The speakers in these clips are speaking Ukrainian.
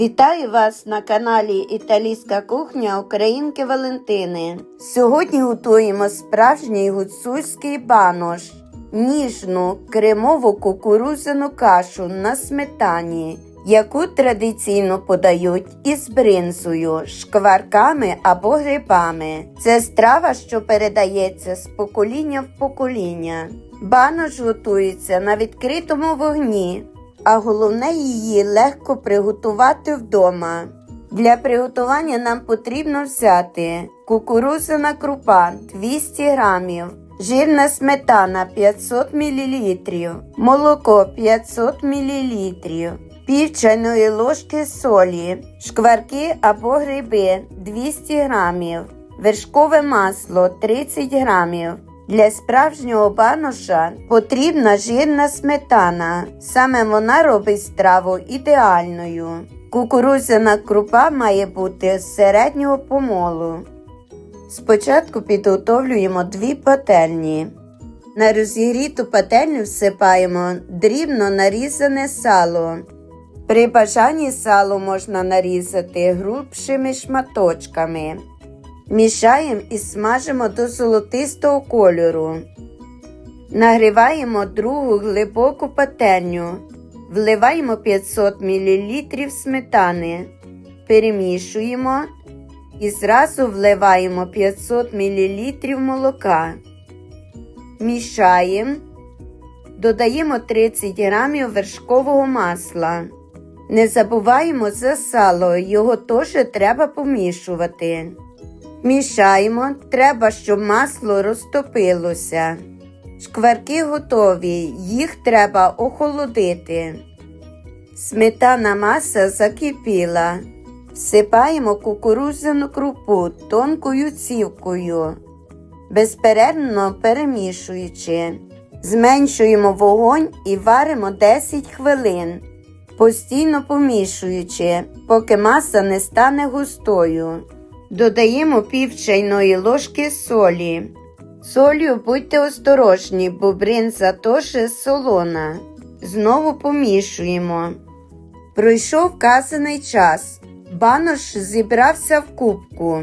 Вітаю вас на каналі Італійська кухня Українки Валентини. Сьогодні готуємо справжній гуцульський банош, ніжну кремову кукурузяну кашу на сметані, яку традиційно подають із бринзою, шкварками або грибами. Це страва, що передається з покоління в покоління. Банош готується на відкритому вогні а головне її легко приготувати вдома. Для приготування нам потрібно взяти кукурузина крупа 200 грамів, жирна сметана 500 мл, молоко 500 мл, пів чайної ложки солі, шкварки або гриби 200 грамів, вершкове масло 30 грамів. Для справжнього баноша потрібна жирна сметана. Саме вона робить страву ідеальною. Кукурудзяна крупа має бути з середнього помолу. Спочатку підготовлюємо дві пательні. На розігріту пательню всипаємо дрібно нарізане сало. При бажанні сало можна нарізати грубшими шматочками. Мішаємо і смажимо до золотистого кольору. Нагріваємо другу глибоку пательню. Вливаємо 500 мл сметани. Перемішуємо і зразу вливаємо 500 мл молока. Мішаємо. Додаємо 30 г вершкового масла. Не забуваємо за сало, його теж треба помішувати. Мішаємо, треба, щоб масло розтопилося. Шкварки готові, їх треба охолодити. Сметана маса закипіла. Всипаємо кукурудзяну крупу тонкою цівкою, безперервно перемішуючи. Зменшуємо вогонь і варимо 10 хвилин, постійно помішуючи, поки маса не стане густою. Додаємо пів чайної ложки солі. Солью будьте осторожні, бо бринза теж солона. Знову помішуємо. Пройшов вказаний час. Банош зібрався в кубку.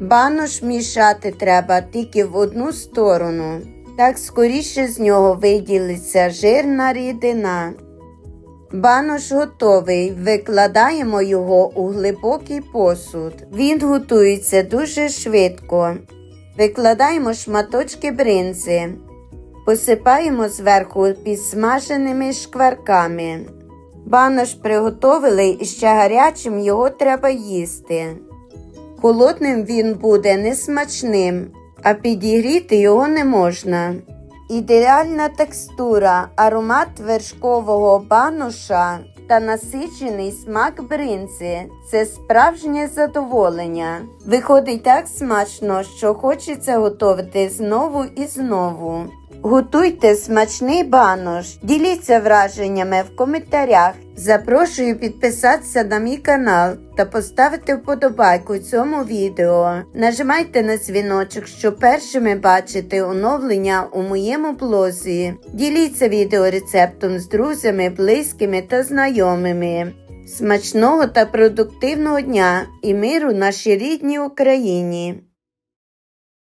Банош мішати треба тільки в одну сторону. Так скоріше з нього виділиться жирна рідина. Банош готовий. Викладаємо його у глибокий посуд. Він готується дуже швидко. Викладаємо шматочки бринзи. Посипаємо зверху підсмаженими шкварками. Банош приготовили і ще гарячим його треба їсти. Холодним він буде несмачним, а підігріти його не можна. Ідеальна текстура, аромат вершкового бануша та насичений смак бринзи це справжнє задоволення. Виходить так смачно, що хочеться готувати знову і знову. Готуйте смачний банош, діліться враженнями в коментарях. Запрошую підписатися на мій канал та поставити вподобайку цьому відео. Нажимайте на дзвіночок, щоб першими бачити оновлення у моєму блозі. Діліться відеорецептом з друзями, близькими та знайомими. Смачного та продуктивного дня і миру нашій рідній Україні!